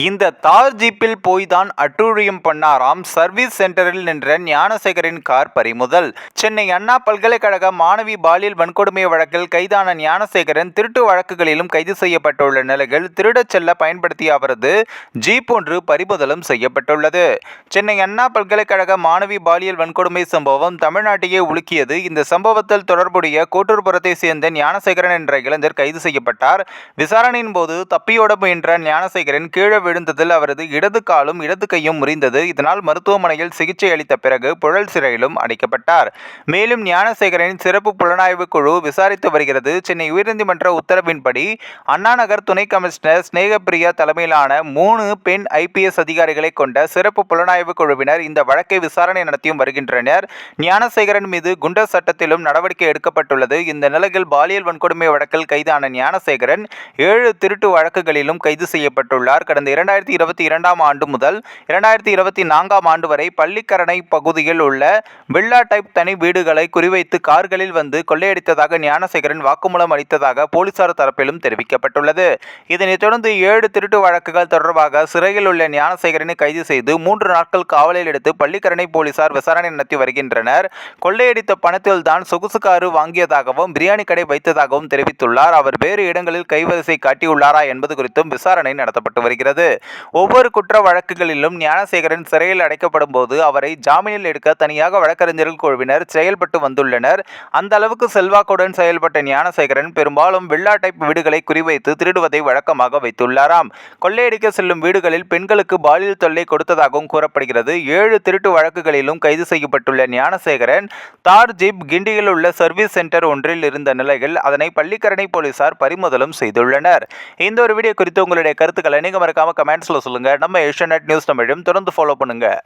இந்த தார் ஜீப்பில் போய்தான் அட்டூழியம் பண்ணாராம். சர்வீஸ் சென்டரில் நின்ற ஞானசேகரின் கார் பறிமுதல். சென்னை அண்ணா பல்கலைக்கழக மாணவி பாலியல் வன்கொடுமை வழக்கில் கைதான ஞானசேகரன் திருட்டு வழக்குகளிலும் கைது செய்யப்பட்டுள்ள நிலையில் திருடச் செல்ல பயன்படுத்திய அவரது ஜீப் ஒன்று பறிமுதலும் செய்யப்பட்டுள்ளது. சென்னை அண்ணா பல்கலைக்கழக மாணவி பாலியல் வன்கொடுமை சம்பவம் தமிழ்நாட்டையே உலுக்கியது. இந்த சம்பவத்தில் தொடர்புடைய கோட்டூர்புரத்தை சேர்ந்த ஞானசேகரன் என்ற இளைஞர் கைது செய்யப்பட்டார். விசாரணையின் போது தப்பியோட முயன்ற ஞானசேகரன் கீழே விழுந்ததில் அவரது இடது காலும் இடது கையும் முறிந்தது. இதனால் மருத்துவமனையில் சிகிச்சை அளித்த பிறகு புழல் சிறையிலும் அடைக்கப்பட்டார். மேலும் ஞானசேகரின் சிறப்பு புலனாய்வு குழு விசாரித்து வருகிறது. சென்னை உயர்நீதிமன்ற உத்தரவின்படி அண்ணாநகர் துணை கமிஷனர் ஸ்னேகப்பிரியா தலைமையிலான மூணு பெண் ஐபிஎஸ் அதிகாரிகளை கொண்ட சிறப்பு புலனாய்வு குழுவினர் இந்த வழக்கை விசாரணை நடத்தியும் வருகின்றனர். ஞானசேகரன் மீது குண்டர் சட்டத்திலும் நடவடிக்கை எடுக்கப்பட்டுள்ளது. இந்த நிலையில் பாலியல் வன்கொடுமை வழக்கில் கைதான ஞானசேகரன் ஏழு திருட்டு வழக்குகளிலும் கைது செய்யப்பட்டுள்ளார். கடந்த இரண்டாயிரத்தி இருபத்தி இரண்டாம் ஆண்டு முதல் இரண்டாயிரத்தி இருபத்தி நான்காம் ஆண்டு வரை பள்ளிக்கரணை பகுதியில் உள்ள வில்லா டைப் தனி வீடுகளை குறிவைத்து கார்களில் வந்து கொள்ளையடித்ததாக ஞானசேகரன் வாக்குமூலம் அளித்ததாக போலீசார் தரப்பிலும் தெரிவிக்கப்பட்டுள்ளது. இதனைத் தொடர்ந்து ஏழு திருட்டு வழக்குகள் தொடர்பாக சிறையில் உள்ள ஞானசேகரனை கைது செய்து மூன்று நாட்கள் காவலில் எடுத்து பள்ளிக்கரணை போலீசார் விசாரணை நடத்தி வருகின்றனர். கொள்ளையடித்த பணத்தில் தான் சொகுசு காரு வாங்கியதாகவும் பிரியாணி கடை வைத்ததாகவும் தெரிவித்துள்ளார். அவர் வேறு இடங்களில் கைவரிசை காட்டியுள்ளாரா என்பது குறித்தும் விசாரணை நடத்தப்பட்டு வருகிறது. ஒவ்வொரு குற்ற வழக்குகளிலும் ஞானசேகரன் சிறையில் அடைக்கப்படும் போது அவரை ஜாமீனில் எடுக்க தனியாக வழக்கறிஞர்கள் குழுவினர் செயல்பட்டு வந்துள்ளனர். அந்த அளவுக்கு செல்வாக்குடன் செயல்பட்ட ஞானசேகரன் பெரும்பாலும் வில்லா டைப் வீடுகளை குறிவைத்து திருடுவதை வழக்கமாக வைத்துள்ளாராம். கொள்ளையடிக்க செல்லும் வீடுகளில் பெண்களுக்கு பாலியல் தொல்லை கொடுத்ததாகவும் கூறப்படுகிறது. ஏழு திருட்டு வழக்குகளிலும் கைது செய்யப்பட்டுள்ள ஞானசேகரன் தார் ஜீப் கிண்டியில் உள்ள சர்வீஸ் சென்டர் ஒன்றில் இருந்த நிலையில் அதனை பள்ளிக்கரணை போலீசார் பறிமுதலும் செய்துள்ளனர். இந்த ஒரு வீடியோ குறித்து உங்களுடைய கருத்துக்களை நீங்க மறக்காம கமெண்ட்ஸ்ல சொல்லுங்க. நம்ம ஏஷியா நியூஸ் தமிழையும் தொடர்ந்து ஃபாலோ பண்ணுங்க.